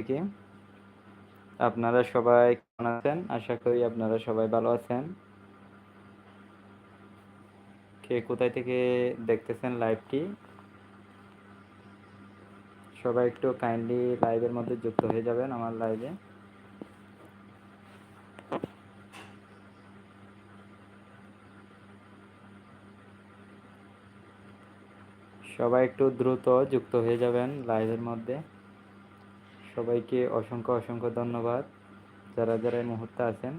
থেকে। আপনারা সবাই কেমন আছেন? আশা করি আপনারা সবাই ভালো আছেন। কে কোথায় থেকে দেখতেছেন লাইভটি সবাই একটু কাইন্ডলি লাইভের মধ্যে যুক্ত হয়ে যাবেন আমার লাইভে সবাই একটু দ্রুত যুক্ত হয়ে যাবেন লাইভের মধ্যে। সবাইকে অসংখ্য অসংখ্য ধন্যবাদ। যারা যারা এই মুহূর্তে আছেন।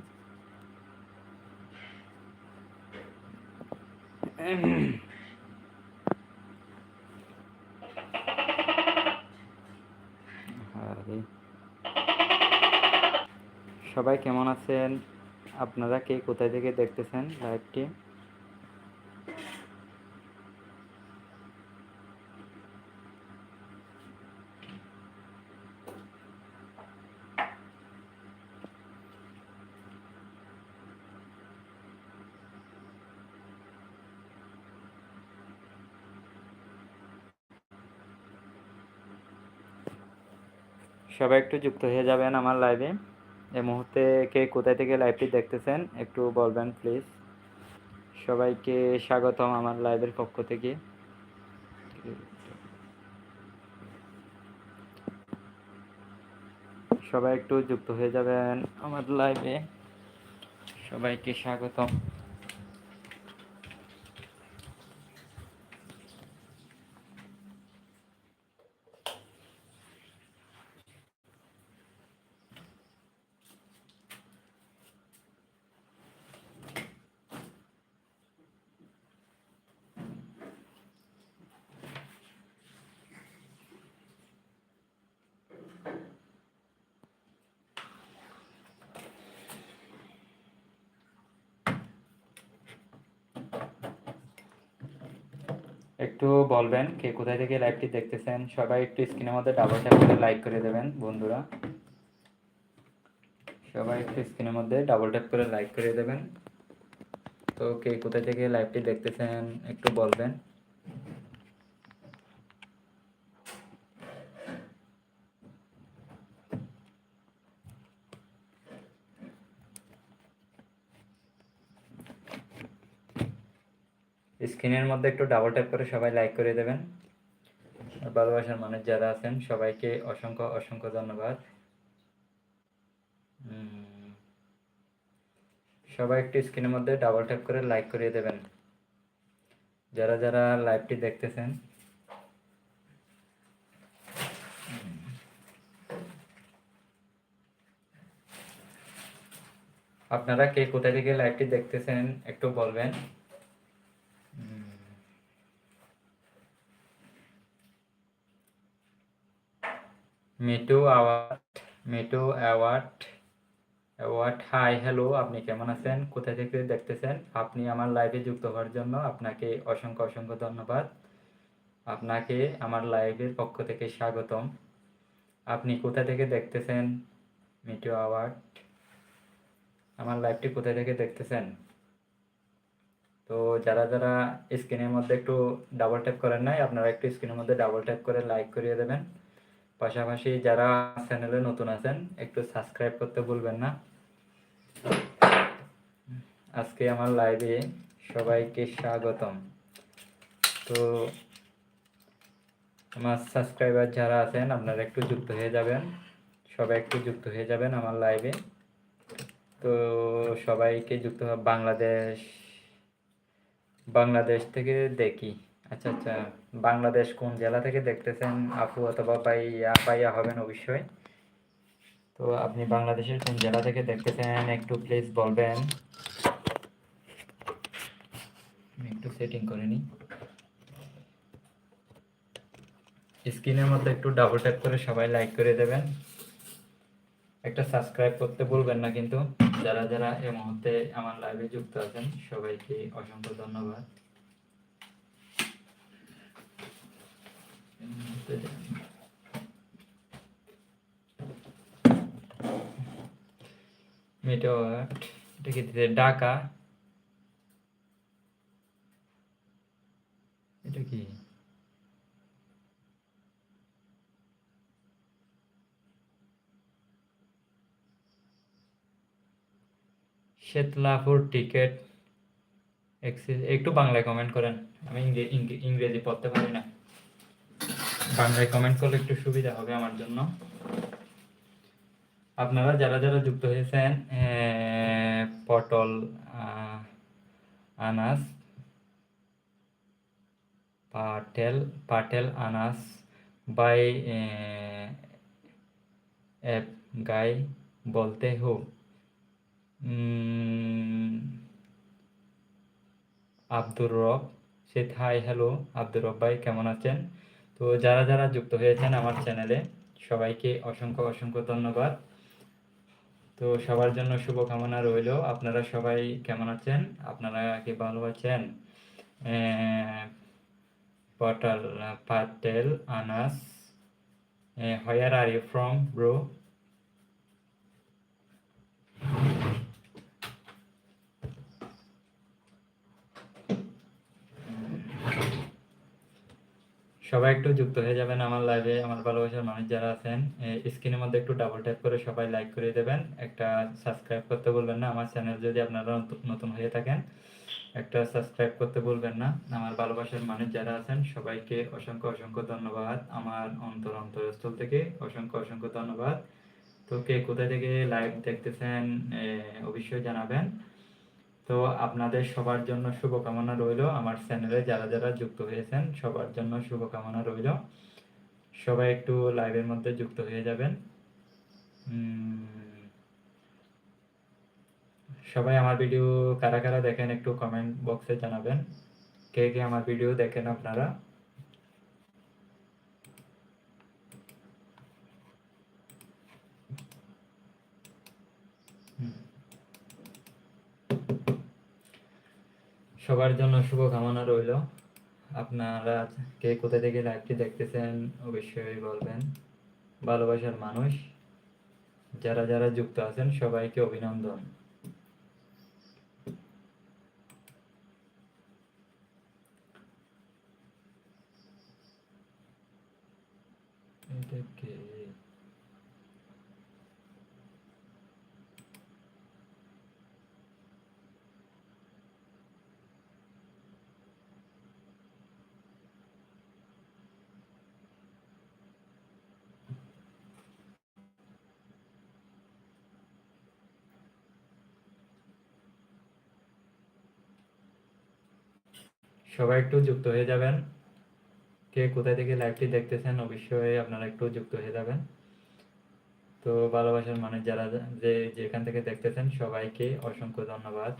সবাই কেমন আছেন? আপনারা কে কোথায় থেকে দেখতেছেন লাইভটি? সবাই একটু যুক্ত হয়ে যাবেন আমার লাইভে এই মুহূর্তে কে কোথায় থেকে লাইভটি দেখতেছেন, একটু বলবেন প্লিজ সবাইকে স্বাগতম আমার লাইভের পক্ষ থেকে। সবাই একটু যুক্ত হয়ে যাবেন আমার লাইভে সবাইকে স্বাগতম একটু বলবেন কে কোথায় থেকে লাইভটি দেখতেছেন, সবাই একটু স্ক্রিনের মধ্যে ডাবল ট্যাপ করে লাইক করে দেবেন বন্ধুরা। সবাই একটু স্ক্রিনের মধ্যে ডাবল ট্যাপ করে লাইক করে দেবেন। তো কে কোথায় থেকে লাইভটি দেখতেছেন একটু বলবেন। স্ক্রিনের মধ্যে একটু ডাবল ট্যাপ করে সবাই লাইক করে দেবেন। ভালোবাসার মানুষ যারা আছেন, সবাইকে অসংখ্য অসংখ্য ধন্যবাদ। সবাই একটু স্ক্রিনের মধ্যে ডাবল ট্যাপ করে লাইক করিয়ে দেবেন। যারা যারা লাইভটি দেখতেছেন। আপনারা কে কোথা থেকে লাইভটি দেখতেছেন একটু বলবেন। Mitu award Mitu award award hi, hello, আপনি কেমন আছেন? কোথা থেকে দেখতেছেন? আপনি আমার লাইভে যুক্ত হওয়ার জন্য আপনাকে অসংখ্য অসংখ্য ধন্যবাদ। আপনাকে আমার লাইভের পক্ষ থেকে স্বাগতম। আপনি কোথা থেকে দেখতেছেন? মিটু অ্যাওয়ার্ড আমার লাইভটি কোথা থেকে দেখতেছেন? তো যারা যারা স্ক্রিনের মধ্যে একটু ডাবল ট্যাপ করেন নাই, আপনারা একটু স্ক্রিনের মধ্যে ডাবল ট্যাপ করে লাইক করিয়ে দেবেন। পাশাপাশি যারা চ্যানেলে নতুন আছেন, একটু সাবস্ক্রাইব করতে ভুলবেন না। আজকে আমার লাইভে সবাইকে স্বাগতম। তো আমার সাবস্ক্রাইবার যারা আছেন, আপনারা একটু যুক্ত হয়ে যাবেন। সবাই একটু যুক্ত হয়ে যাবেন আমার লাইভে তো সবাইকে যুক্ত বাংলাদেশ বাংলাদেশ থেকে দেখি। আচ্ছা আচ্ছা বাংলাদেশ কোন জেলা থেকে দেখতেছেন? আপু অথবা ভাইয়া ভাইয়া হবেন অবশ্যই। তো আপনি বাংলাদেশের কোন জেলা থেকে দেখতেছেন? একটু প্লিজ বলবেন। একটু সেটিং করে নিই। স্ক্রিনের মধ্যে একটু ডাবল ট্যাপ করে সবাই লাইক করে দেবেন। একটা সাবস্ক্রাইব করতে ভুলবেন না কিন্তু। যারা যারা এই মুহূর্তে আমার লাইভে যুক্ত আছেন, সবাইকে অসংখ্য ধন্যবাদ। এই এটা কি ঢাকা এটা কি শেতলাপুর টিকেট একটু বাংলায় কমেন্ট করেন। আমি ইংরে- ইংরে- ইংরেজি পড়তে পারি না। বাংলায় কমেন্ট করলে একটু সুবিধা হবে আমার জন্য। আপনারা যারা যারা যুক্ত হয়েছেন পটল আনাস পাটেল পাটেল আনাস বাই গাই বলতে হো। উম, আব্দুর রব। সে হাই হ্যালো, আব্দুর রব ভাই, কেমন আছেন? তো যারা যারা যুক্ত হয়েছেন আমার চ্যানেলে, সবাইকে অসংখ্য অসংখ্য ধন্যবাদ। তো সবার জন্য শুভকামনা রইল। আপনারা সবাই কেমন আছেন? আপনারা কি ভালো আছেন? Potol, Patel, Anas where are you from bro সবাই একটু যুক্ত হয়ে যাবেন আমার লাইভে আমার ভালোবাসার মানুষ যারা আছেন স্ক্রিনের মধ্যে একটু ডাবল ট্যাপ করে সবাই লাইক করে দেবেন। একটা সাবস্ক্রাইব করতে বলবেন না। আমার চ্যানেল যদি আপনারা নতুন- হয়ে থাকেন, একটা সাবস্ক্রাইব করতে বলবেন না। আমার ভালোবাসার মানুষ যারা আছেন, সবাইকে অসংখ্য অসংখ্য ধন্যবাদ। আমার অন্তর অন্তরস্থল থেকে অসংখ্য অসংখ্য ধন্যবাদ। তো কে কোথা থেকে লাইভ দেখতেছেন অবশ্যই জানাবেন। তো আপনাদের সবার জন্য শুভকামনা রইল। আমার চ্যানেলে যারা যারা যুক্ত হয়েছেন, সবার জন্য শুভকামনা রইল। সবাই একটু লাইভের মধ্যে যুক্ত হয়ে যাবেন। সবাই আমার ভিডিও কারা কারা দেখেন একটু কমেন্ট বক্সে জানাবেন। কে কে আমার ভিডিও দেখেন আপনারা? হুম। সবার জন্য শুভকামনা রইল। আপনারা কে কোথা থেকে লাইভটি দেখতেছেন, অবশ্যই বলবেন। ভালোবাসার মানুষ। যারা যারা যুক্ত আছেন, সবাইকে অভিনন্দন। কে সবাই একটু যুক্ত হয়ে যাবেন। কে কোথায় থেকে লাইভটি দেখতেছেন, অবশ্যই আপনারা একটু যুক্ত হয়ে যাবেন। তো ভালোবাসার মানুষ যারা যে যেখান থেকে দেখতেছেন, সবাইকে অসংখ্য ধন্যবাদ।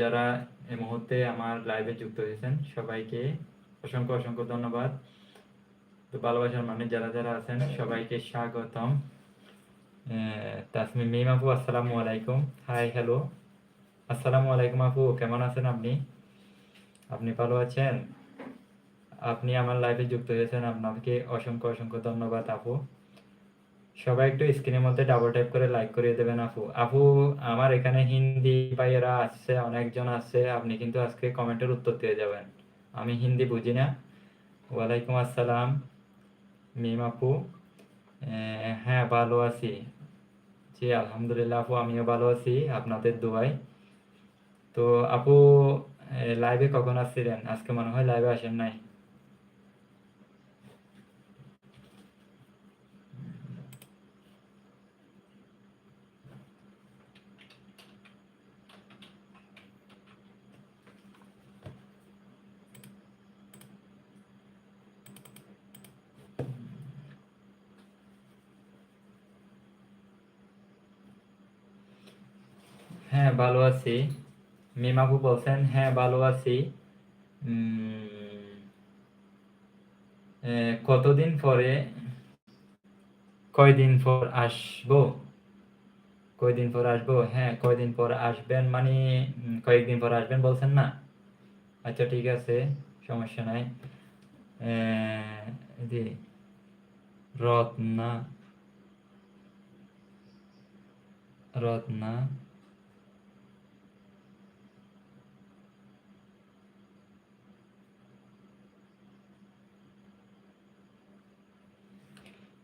যারা এই মুহূর্তে আমার লাইভে যুক্ত হয়েছেন। সবাইকে অসংখ্য অসংখ্য ধন্যবাদ। তো ভালোবাসার মানুষ যারা যারা আছেন, সবাইকে স্বাগতম। মিম আপু, আসসালামু আলাইকুম। হাই হ্যালো আসসালামু আলাইকুম আপু, কেমন আছেন আপনি? আপনি ভালো আছেন? আপনি আমার লাইভে যুক্ত হয়েছেন। আপনাকে অসংখ্য অসংখ্য ধন্যবাদ আপু। সবাই একটু স্ক্রিনের মধ্যে ডাবল ট্যাপ করে লাইক করে দেবেন আপু। আপু, আমার এখানে হিন্দি ভাইয়েরা আসছে, অনেকজন আছে আপনি কিন্তু আজকে কমেন্টের উত্তর দিয়ে যাবেন। আমি হিন্দি বুঝি না। ওয়ালাইকুম আসসালাম মিম আপু। হ্যাঁ ভালো আছি। জি, আলহামদুলিল্লাহ আপু, আমিও ভালো আছি, আপনাদের দোয়ায়। তো আপু লাইভে কখন আসছিলেন? আজকে মনে হয় লাইভে আসেন নাই। হ্যাঁ ভালো আছি। মিমাপু বলছেন হ্যাঁ ভালো আছি। কতদিন পরে, কয়দিন পর আসব? কয়দিন পর আসব? হ্যাঁ কয়দিন পর আসবেন মানে কয়েকদিন পর আসবেন বলছেন না? আচ্ছা ঠিক আছে, সমস্যা নাই। জি রত্না রত্না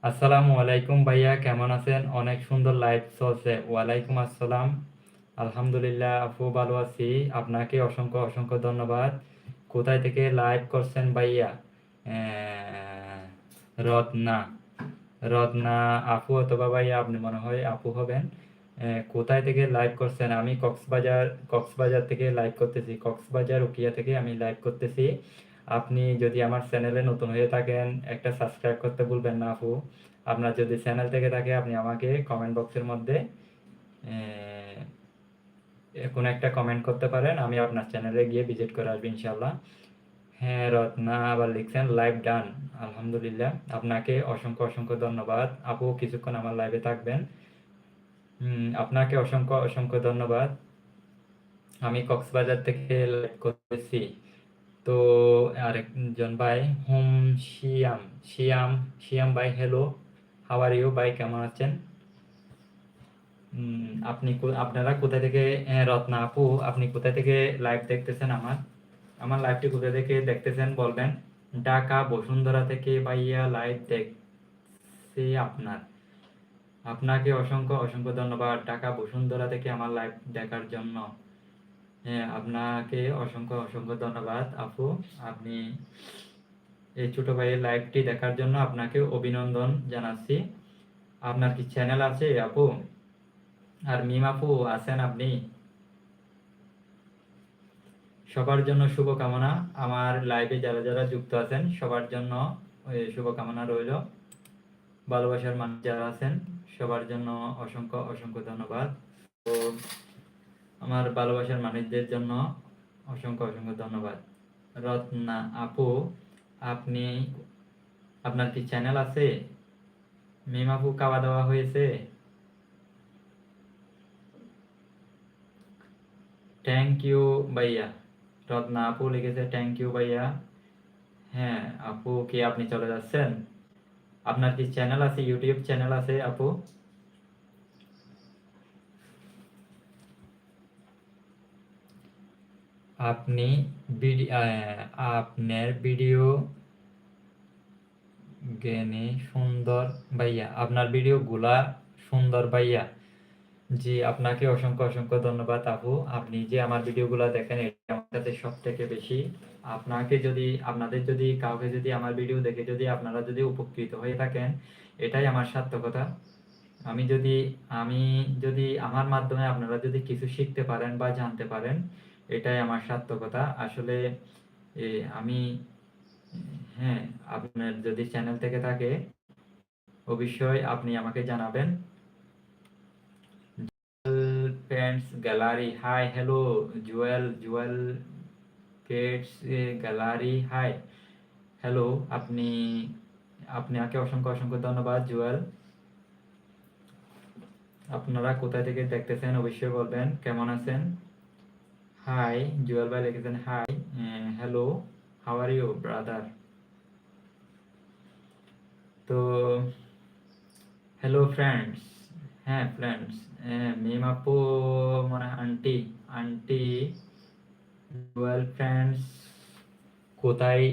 আসসালামু আলাইকুম ভাইয়া, কেমন আছেন? অনেক সুন্দর লাইভ চলছে। ওয়ালাইকুম আসসালাম। আলহামদুলিল্লাহ আপু ভালো আছি। আপনাকে অসংখ্য অসংখ্য ধন্যবাদ। কোথায় থেকে লাইভ করছেন ভাইয়া? রত্না। রত্না আপু অথবা ভাইয়া, আপনি মনে হয় আপু হবেন। কোথায় থেকে লাইভ করছেন? আমি কক্সবাজার কক্সবাজার থেকে লাইভ করতেছি। কক্সবাজার, উকিয়া থেকে আমি লাইভ করতেছি। আপনি যদি আমার চ্যানেলে নতুন হয়ে থাকেন, একটা সাবস্ক্রাইব করতে ভুলবেন না আপু। আপনার যদি চ্যানেল থেকে থাকে, আপনি আমাকে কমেন্ট বক্সের মধ্যে কোনো একটা কমেন্ট করতে পারেন, আমি আপনার চ্যানেলে গিয়ে ভিজিট করে আসব ইনশাল্লাহ হ্যাঁ রত্না, আবার লিখছেন লাইভ ডান আলহামদুলিল্লাহ, আপনাকে অসংখ্য অসংখ্য ধন্যবাদ। আপু, কিছুক্ষণ আমার লাইভে থাকবেন। আপনাকে অসংখ্য অসংখ্য ধন্যবাদ। আমি কক্সবাজার থেকে লাইভ করতেছি তো, আরেকজন ভাই, হুম, শিয়াম শিয়াম শিয়াম ভাই হ্যালো হাউ আর ইউ ভাই, কেমন আছেন? আপনি আপনারা কোথা থেকে রত্না আপু, আপনি কোথা থেকে লাইভ দেখতেছেন আমার? আমার লাইভটি কোথা থেকে দেখতেছেন বলবেন? ঢাকা, বসুন্ধরা থেকে ভাইয়া লাইভ দেখছি আপনার। আপনাকে অসংখ্য অসংখ্য ধন্যবাদ। ঢাকা, বসুন্ধরা থেকে আমার লাইভ দেখার জন্য। হ্যাঁ আপনাকে অসংখ্য অসংখ্য ধন্যবাদ আপু। আপনি এই ছোট ভাইয়ের লাইভটি দেখার জন্য আপনাকে অভিনন্দন জানাচ্ছি। আপনার কি চ্যানেল আছে আপু? আর মিম আপু, আছেন আপনি? সবার জন্য শুভকামনা। আমার লাইভে যারা যারা যুক্ত আছেন, সবার জন্য শুভকামনা রইল। ভালোবাসার মানুষ যারা আছেন, সবার জন্য অসংখ্য অসংখ্য ধন্যবাদ। তো আমার ভালোবাসার মানুষদের জন্য অসংখ্য অসংখ্য ধন্যবাদ। রত্না আপু, আপনি, আপনার কি চ্যানেল আছে? মিম খাওয়া দাওয়া হয়েছে? থ্যাংক ইউ ভাইয়া। রত্না আপু লিখেছে থ্যাংক ইউ ভাইয়া। হ্যাঁ আপু, কি আপনি চলে যাচ্ছেন? আপনার কি চ্যানেল আছে? ইউটিউব চ্যানেল আছে আপু? আপনি আপনার ভিডিও গেনে সুন্দর ভাইয়া, আপনার ভিডিও গুলা সুন্দর ভাইয়া। জি, আপনাকে অসংখ্য অসংখ্য ধন্যবাদ আপু। আপনি যে আমার ভিডিওগুলো দেখেন, এটা আমার কাছে সব থেকে বেশি। আপনাকে যদি, আপনাদের যদি, কাউকে যদি আমার ভিডিও দেখে যদি আপনারা যদি উপকৃত হয়ে থাকেন, এটাই আমার সার্থকতা। আমি যদি আমি যদি, আমার মাধ্যমে আপনারা যদি কিছু শিখতে পারেন বা জানতে পারেন এটাই আমার সার্থকতা আসলে আমি হ্যাঁ আপনার যদি চ্যানেল থেকে থাকে, অবশ্যই আপনি আমাকে জানাবেন। Friends gallery hi hello Jewel Jewel pets gallery hi hello আপনি আপনাকে অসংখ্য অসংখ্য ধন্যবাদ জুয়েল আপনারা কোথা থেকে দেখতেছেন, অবশ্যই বলবেন, কেমন আছেন? হাই জুয়েল ভাই লিখেছেন hi hello how are you brother তো হ্যালো ফ্রেন্ডস হ্যাঁ ফ্রেন্ডস মিম আপু মানে আন্টি আন্টি জুয়েল ফ্রেন্ডস কোথায়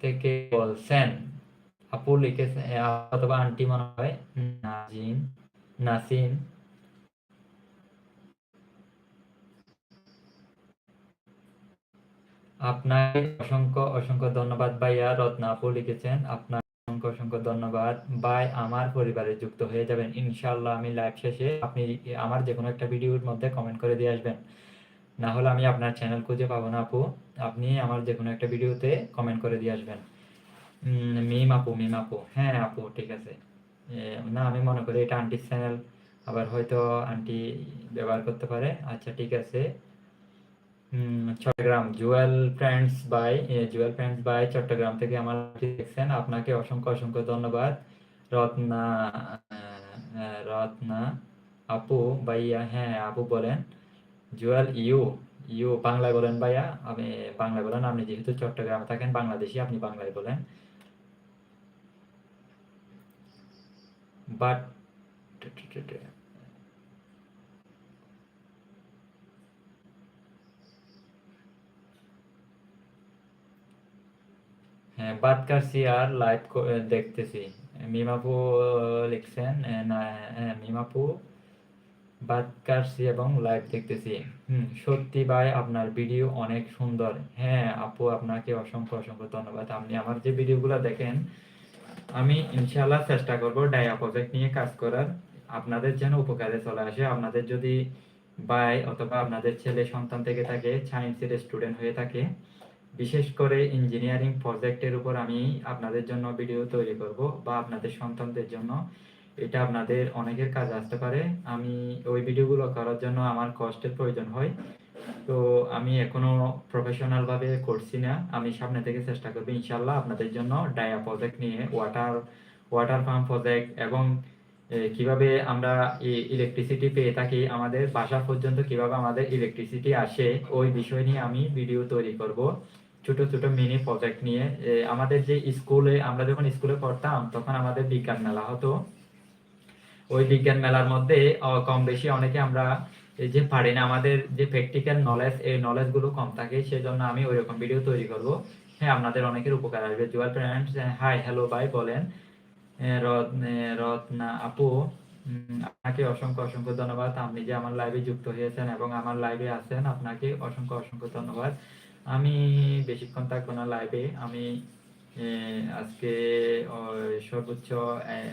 থেকে বলছেন? আপু লিখেছে আহ, অথবা আন্টি মনে হয় নাজিন নাসিন আপনাকে অসংখ্য অসংখ্য ধন্যবাদ ভাইয়া। রত্না আপু লিখেছেন আপনার অসংখ্য অসংখ্য ধন্যবাদ। ভাই, আমার পরিবারে যুক্ত হয়ে যাবেন। ইনশাআল্লাহ আমি লাইভ শেষে আপনি আমার যে কোনো একটা ভিডিওর মধ্যে কমেন্ট করে দিয়ে আসবেন। না হলে আমি আপনার চ্যানেল খুঁজে পাবো না আপু। আপনি আমার যে কোনো একটা ভিডিওতে কমেন্ট করে দিয়ে আসবেন। মিম আপু মিম আপু। হ্যাঁ আপু, ঠিক আছে। না, আমি মনে করি এটা আন্টির চ্যানেল আবার হয়তো আন্টি ব্যবহার করতে পারে। আচ্ছা ঠিক আছে। Chattogram. Jewel friends bye Jewel friends bye Chattogram থেকে আমার দেখছেন। আপনাকে অসংখ্য অসংখ্য ধন্যবাদ। রত্না রত্না আপু ভাইয়া হ্যাঁ আপু বলেন। জুয়েল ইউ ইউ বাংলায় বলেন ভাইয়া। আমি বাংলায় বলেন, আপনি যেহেতু চট্টগ্রামে থাকেন, বাংলাদেশি, আপনি বাংলায় বলেন। বাট হ্যাঁ বাদ কাটছি আর লাইভ দেখতেছি। মিমাপু লিখছেন মিমাপু, বাদ কাটছি এবং লাইভ দেখতেছি। হুম, সত্যি ভাই, আপনার ভিডিও অনেক সুন্দর। হ্যাঁ আপু, আপনাকে অসংখ্য অসংখ্য ধন্যবাদ। আপনি আমার যে ভিডিওগুলো দেখেন, আমি ইনশাআল্লাহ চেষ্টা করব ডায়া প্রজেক্ট নিয়ে কাজ করার। আপনাদের যেন উপকারে চলে আসে। আপনাদের যদি ভাই অথবা আপনাদের ছেলে সন্তান থেকে থাকে সায়েন্সের স্টুডেন্ট হয়ে থাকে বিশেষ করে ইঞ্জিনিয়ারিং প্রজেক্টের উপর আমি আপনাদের জন্য ভিডিও তৈরি করব বা আপনাদের সন্তানদের জন্য। এটা আপনাদের অনেকের কাজ আসতে পারে। আমি ওই ভিডিওগুলো করার জন্য আমার কষ্টের প্রয়োজন হয়। তো আমি এখনও প্রফেশনাল ভাবে করছি না। আমি সামনে থেকে চেষ্টা করব ইনশাল্লাহ আপনাদের জন্য ডায়া প্রজেক্ট নিয়ে ওয়াটার ওয়াটার পাম্প প্রজেক্ট এবং কীভাবে আমরা ইলেকট্রিসিটি পেয়ে থাকি, আমাদের বাসা পর্যন্ত কীভাবে আমাদের ইলেকট্রিসিটি আসে, ওই বিষয় নিয়ে আমি ভিডিও তৈরি করব। ছোট ছোট মিনি প্রজেক্ট নিয়ে আমাদের যে স্কুলে আমরা যখন স্কুলে পড়তাম, তখন আমাদের বিজ্ঞান মেলা হতো। ওই বিজ্ঞান মেলার মধ্যে কম বেশি অনেকে আমরা যে পারি না, আমাদের যে প্র্যাকটিক্যাল নলেজ এই নলেজগুলো কম থাকে, সেজন্য আমি ওই রকম ভিডিও তৈরি করব। হ্যাঁ আপনাদের অনেকের উপকার আসবে। জুয়াল ফ্রেন্ডস হাই হ্যালো ভাই বলেন। রত্না আপু আপনাকে অসংখ্য অসংখ্য ধন্যবাদ। আপনি যে আমার লাইভে যুক্ত হয়েছেন এবং আমার লাইভে আছেন, আপনাকে অসংখ্য অসংখ্য ধন্যবাদ। আমি বেশিক্ষণ থাকব না লাইভে আমি আজকে সর্বোচ্চ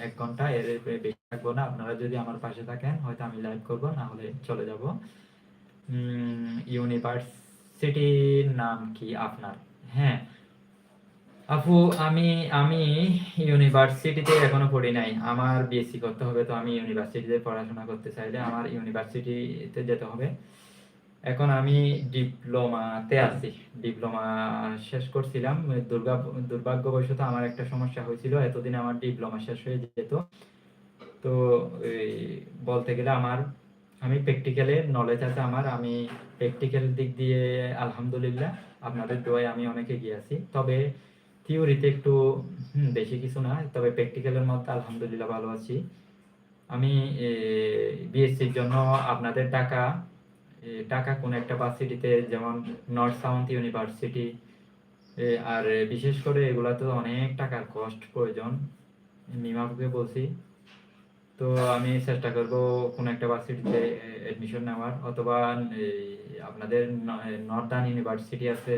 এক ঘণ্টা এর বেশি থাকব না। আপনারা যদি আমার পাশে থাকেন, হয়তো আমি লাইভ করব, না হলে চলে যাব। ইউনিভার্সিটির নাম কি আপনার? হ্যাঁ। আপু, আমি আমি ইউনিভার্সিটিতে এখনও পড়ি নাই। আমার বিএসসি করতে হবে, তো আমি ইউনিভার্সিটিতে পড়াশোনা করতে চাইলে আমার ইউনিভার্সিটিতে যেতে হবে। এখন আমি ডিপ্লোমাতে আছি। ডিপ্লোমা শেষ করছিলাম। দুর্গা দুর্ভাগ্যবশত আমার একটা সমস্যা হয়েছিল। এতদিন আমার ডিপ্লোমা শেষ হয়ে যেত। তো বলতে গেলে আমার আমি প্র্যাকটিক্যালে নলেজ আছে আমার। আমি প্র্যাকটিক্যাল দিক দিয়ে আলহামদুলিল্লাহ আপনাদের দোয়ায় আমি অনেক এগিয়ে আছি। তবে থিওরিতে একটু বেশি কিছু না। তবে প্র্যাকটিক্যালের মধ্যে আলহামদুলিল্লাহ ভালো আছি। আমি বিএসসির জন্য আপনাদের এ, ঢাকা কোন একটা ভার্সিটিতে যেমন নর্থ সাউথ ইউনিভার্সিটি আর বিশেষ করে এগুলা তো অনেক টাকার কষ্ট প্রয়োজন। মিমাপুকে বলছি। তো আমি চেষ্টা করব কোন একটা ভার্সিটিতে এডমিশন নেওয়ার। অথবা আপনাদের নর্দার্ন ইউনিভার্সিটি আছে।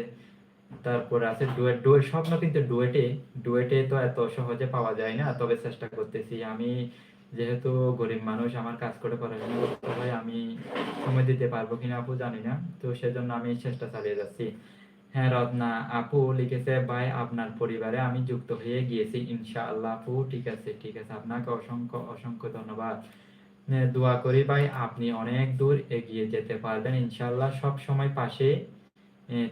তারপর আছে ডুয়েট ডুয়েট স্বপ্ন কিন্তু ডুয়েটে ডুয়েটে তো এত সহজে পাওয়া যায় না। তবে চেষ্টা করতেছি। আমি যেহেতু গরিব মানুষ, আমার কাজ করে পড়াশোনা করতে হয়, আমি সময় দিতে পারব কিনা আপু জানি না। তো সেজন্য আমি চেষ্টা চালিয়ে যাচ্ছি। হ্যাঁ রত্না, আপু লিখেছে, ভাই, আপনার পরিবারে আমি যুক্ত হয়ে গিয়েছি। ইনশাআল্লাহ আপু, ঠিক আছে ঠিক আছে। আপনাকে অসংখ্য অসংখ্য ধন্যবাদ। দোয়া করি, ভাই, আপনি অনেক দূর এগিয়ে যেতে পারবেন। ইনশাআল্লাহ সব সময় পাশে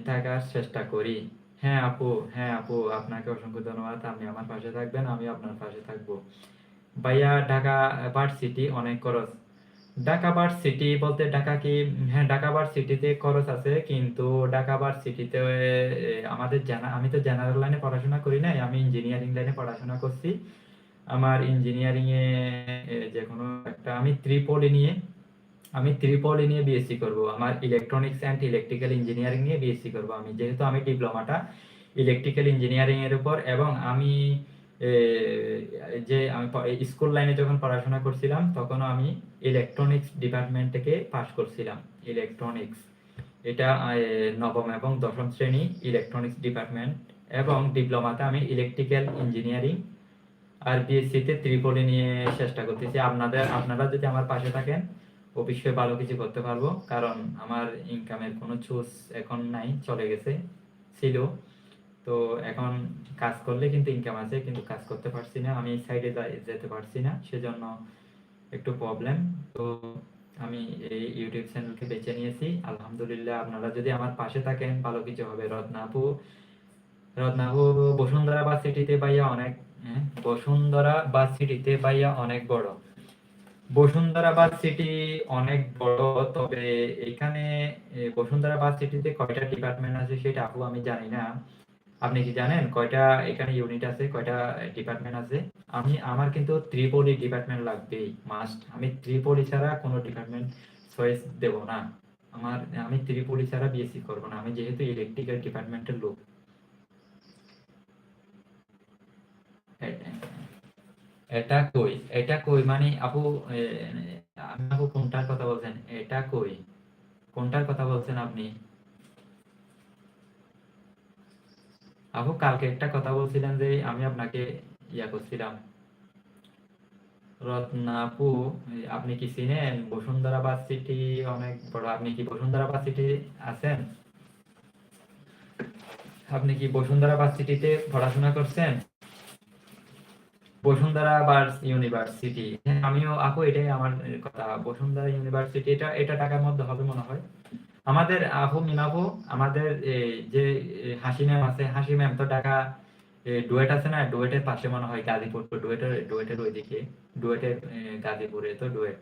থাকার চেষ্টা করি। হ্যাঁ আপু হ্যাঁ আপু, আপনাকে অসংখ্য ধন্যবাদ। আপনি আমার পাশে থাকবেন, আমি আপনার পাশে থাকব। ভাইয়া ঢাকা ভার্সিটি অনেক খরচ। ঢাকা ভার্সিটি বলতে ঢাকা কি? হ্যাঁ ঢাকা ভার্সিটিতে খরচ আছে কিন্তু ঢাকা ভার্সিটিতে এ, আমাদের জানা আমি তো জেনারেল লাইনে পড়াশোনা করি নাই আমি ইঞ্জিনিয়ারিং লাইনে পড়াশোনা করছি। আমার ইঞ্জিনিয়ারিং এ যে কোনো একটা আমি ত্রিপলি নিয়ে আমি ত্রিপলি নিয়ে বিএসসি করব। আমার ইলেকট্রনিক্স অ্যান্ড ইলেকট্রিক্যাল ইঞ্জিনিয়ারিং নিয়ে বিএসসি করব। আমি যেহেতু আমি ডিপ্লোমাটা ইলেকট্রিক্যাল ইঞ্জিনিয়ারিং এর উপর এবং আমি যে আমি স্কুল লাইনে যখন পড়াশোনা করছিলাম, তখনও আমি ইলেকট্রনিক্স ডিপার্টমেন্ট থেকে পাশ করছিলাম ইলেকট্রনিক্স এটা নবম এবং দশম শ্রেণি ইলেকট্রনিক্স ডিপার্টমেন্ট এবং ডিপ্লোমাতে আমি ইলেকট্রিক্যাল ইঞ্জিনিয়ারিং আর বিএসসিতে ত্রিপলি নিয়ে চেষ্টা করতেছি। আপনাদের, আপনারা যদি আমার পাশে থাকেন, অবশ্যই ভালো কিছু করতে পারব, কারণ আমার ইনকামের কোনো সোর্স এখন নাই, চলে গেছে, ছিল। তো এখন কাজ করলে কিন্তু ইনকাম আছে কিন্তু কাজ করতে পারছি না আমি সাইডে যেতে পারছি না সেজন্য একটু প্রবলেম তো আমি এই ইউটিউব চ্যানেলকে বেছে নিয়েছি। আলহামদুলিল্লাহ আপনারা যদি আমার পাশে থাকেন ভালো কিছু হবে। রত্নাপু রত্নাপু বসুন্ধরা বা সিটিতে পাইয়া অনেক হ্যাঁ, বসুন্ধরা বা সিটিতে পাইয়া অনেক বড়। বসুন্ধরা বাস সিটি অনেক বড় তবে এখানে বসুন্ধরা বাস সিটিতে কয়টা ডিপার্টমেন্ট আছে সেটা আপু আমি জানি না। আপনি কি জানেন কয়টা এখানে ইউনিট আছে, কয়টা ডিপার্টমেন্ট আছে? আমি, আমার কিন্তু ত্রিপলি ডিপার্টমেন্ট লাগবেই মাস্ট আমি ত্রিপলি ছাড়া কোনো ডিপার্টমেন্ট চয়েস দেব না। আমার, আমি ত্রিপলি ছাড়া বিএসসি করব না, আমি যেহেতু ইলেকট্রিক্যাল ডিপার্টমেন্টের লোক। এটা কই? এটা কই? মানে আপু আমি আপু কোনটার কথা বলছেন? এটা কই? কোনটার কথা বলছেন আপনি? আপু কালকে একটা কথা বলছিলেন যে আমি আপনাকে ইয়া করছিলাম। রত্না আপু, আপনি কি চিনেন? বসুন্ধরা ভার্সিটি অনেক বড়। আপনি কি বসুন্ধরা ভার্সিটি আছেন? আপনি কি বসুন্ধরা ভার্সিটিতে পড়াশোনা করছেন? বসুন্ধরা ভার্স ইউনিভার্সিটি। হ্যাঁ আমিও, আপু, এটাই আমার কথা। বসুন্ধরা ইউনিভার্সিটি, এটা এটা ঢাকার মধ্যে হবে মনে হয়। আমাদের আপু মিনাপু আমাদের যে হাসি ম্যাম আছে, হাসি ম্যাম তো ঢাকা ডুয়েট আছে না? ডুয়েটের পাশে মনে হয় গাজীপুর, তো ডুয়েটের ডুয়েটের ওইদিকে, ডুয়েটের গাজীপুরে তো ডুয়েট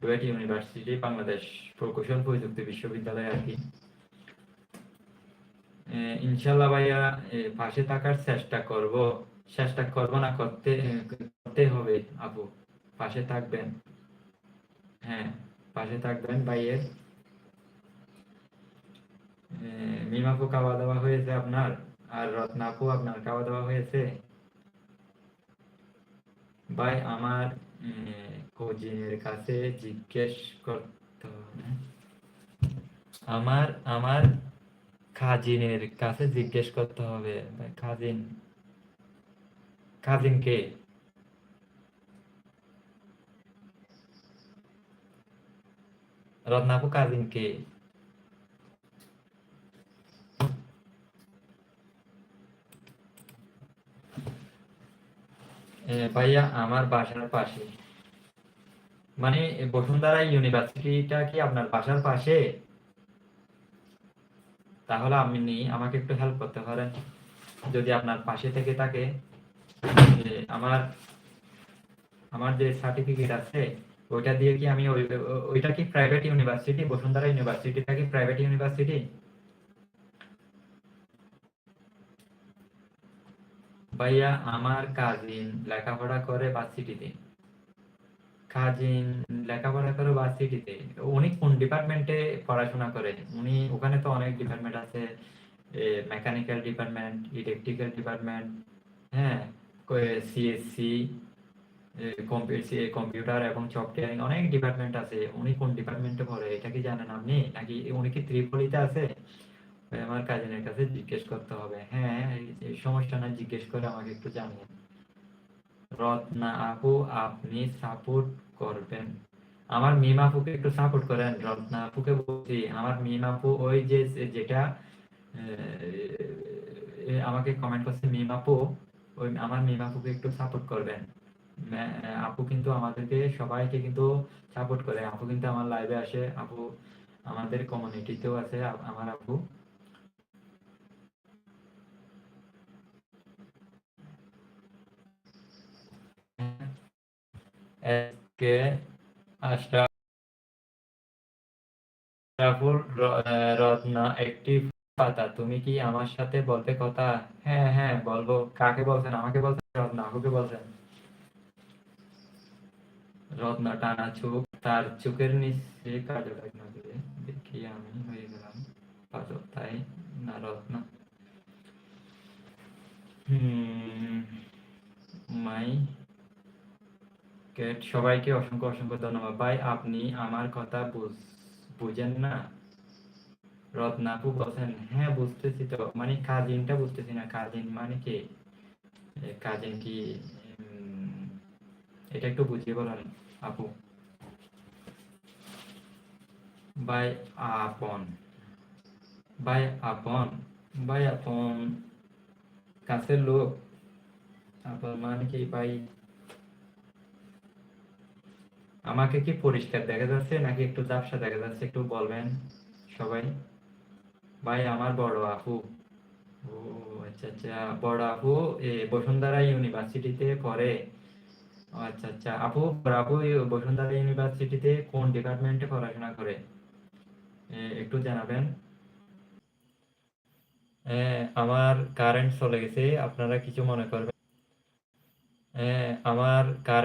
ডুয়েট ইউনিভার্সিটি, বাংলাদেশ প্রকৌশল প্রযুক্তি বিশ্ববিদ্যালয় আর কি। ইনশাল্লাহ ভাইয়া পাশে থাকার চেষ্টা করব চেষ্টা করব না, করতে করতে হবে, আপু, পাশে থাকবেন হ্যাঁ পাশে থাকবেন ভাইয়ের। মিমাপু খাওয়া দাওয়া হয়েছে আপনার? আর রত্নাপু, আপনার খাওয়া দাওয়া হয়েছে? ভাই, আমার কোজিনের কাছে জিজ্ঞেস করতে আমার আমার খাজিনের কাছে জিজ্ঞেস করতে হবে। খাজিন খাজিন কে? রত্নাপু কাজিন কে এ, ভাইয়া, আমার বাসার পাশে। মানে বসুন্ধরা ইউনিভার্সিটিটা কি আপনার বাসার পাশে? তাহলে আপনি আমাকে একটু হেল্প করতে পারেন। যদি আপনার পাশে থেকে থাকে আমার আমার যে সার্টিফিকেট আছে, ওইটা দিয়ে কি আমি ওইটা কি প্রাইভেট ইউনিভার্সিটি বসুন্ধরা ইউনিভার্সিটিটা কি প্রাইভেট ইউনিভার্সিটি ভাইয়া আমার কাজিন লেখাপড়া করে ভার্সিটিতে কাজিন লেখাপড়া করে ভার্সিটিতে উনি কোন ডিপার্টমেন্টে পড়াশোনা করে? উনি ওখানে তো অনেক ডিপার্টমেন্ট আছে মেকানিক্যাল ডিপার্টমেন্ট ইলেকট্রিক্যাল ডিপার্টমেন্ট হ্যাঁ সিএসসি কম্পিউটার এবং সফটওয়্যার অনেক ডিপার্টমেন্ট আছে। উনি কোন ডিপার্টমেন্টে পড়ে? এটা কি জানেন আপনি? নাকি উনি কি ত্রিপলিতে আছে? আমার কাজিনের কাছে জিজ্ঞেস করতে হবে। হ্যাঁ এই- সমস্যা না, জিজ্ঞেস করে আমাকে একটু জানিয়ে। রত্না আপু, আপনি সাপোর্ট করবেন। আমার মিম আপুকে একটু সাপোর্ট করেন। রত্না আপুকে বলছি, আমার মিম আপু ওই যে- যেটা আমাকে কমেন্ট করছে, মিম আপু, ওই আমার মিম আপুকে একটু সাপোর্ট করবেন। আপু কিন্তু আমাদেরকে, সবাইকে কিন্তু সাপোর্ট করে। আপু কিন্তু আমার লাইভে আসে। আপু আমাদের কমিউনিটিতেও আছে আমার আপু। একে আশরাফুল রত্না একটি পাতা। তুমি কি আমার সাথে বলতে কথা? হ্যাঁ হ্যাঁ বলব। কাকে বলছেন? আমাকে বলছেন রত্না, আপুকে বলছেন? রত্না টানা চোখ, তার চোখের নিচে নজরে দেখি আমি হয়ে গেলাম পাজল তাই না রত্না? হুম, মাই সবাইকে অসংখ্য অসংখ্য ধন্যবাদ। ভাই, আপনি আমার কথা বুঝ, বুঝেন না? রত্নাপু বলছেন হ্যাঁ বুঝতেছি তো। মানে কাজিনটা বুঝতেছি না। কাজিন মানে কি? কাজিন কি? এটা একটু বুঝিয়ে বলেন আপু। ভাই, আপন। ভাই আপন? ভাই, আপন। কাছের লোক? আপন মানে কি? ভাই আমাকে কি পরিষ্কার দেখা যাচ্ছে নাকি একটু ঝাপসা দেখা যাচ্ছে? একটু বলবেন সবাই। ভাই, আমার বড় আপু। ও আচ্ছা আচ্ছা। বড় আপু বসুন্ধরা ইউনিভার্সিটিতে পড়ে। আচ্ছা আচ্ছা। আপু, বড় আপু বসুন্ধরা ইউনিভার্সিটিতে কোন ডিপার্টমেন্টে পড়াশোনা করে? একটু জানাবেন। আমার কারেন্ট চলে গেছে। আপনারা কিছু মনে করবেন। আমার কারেন্ট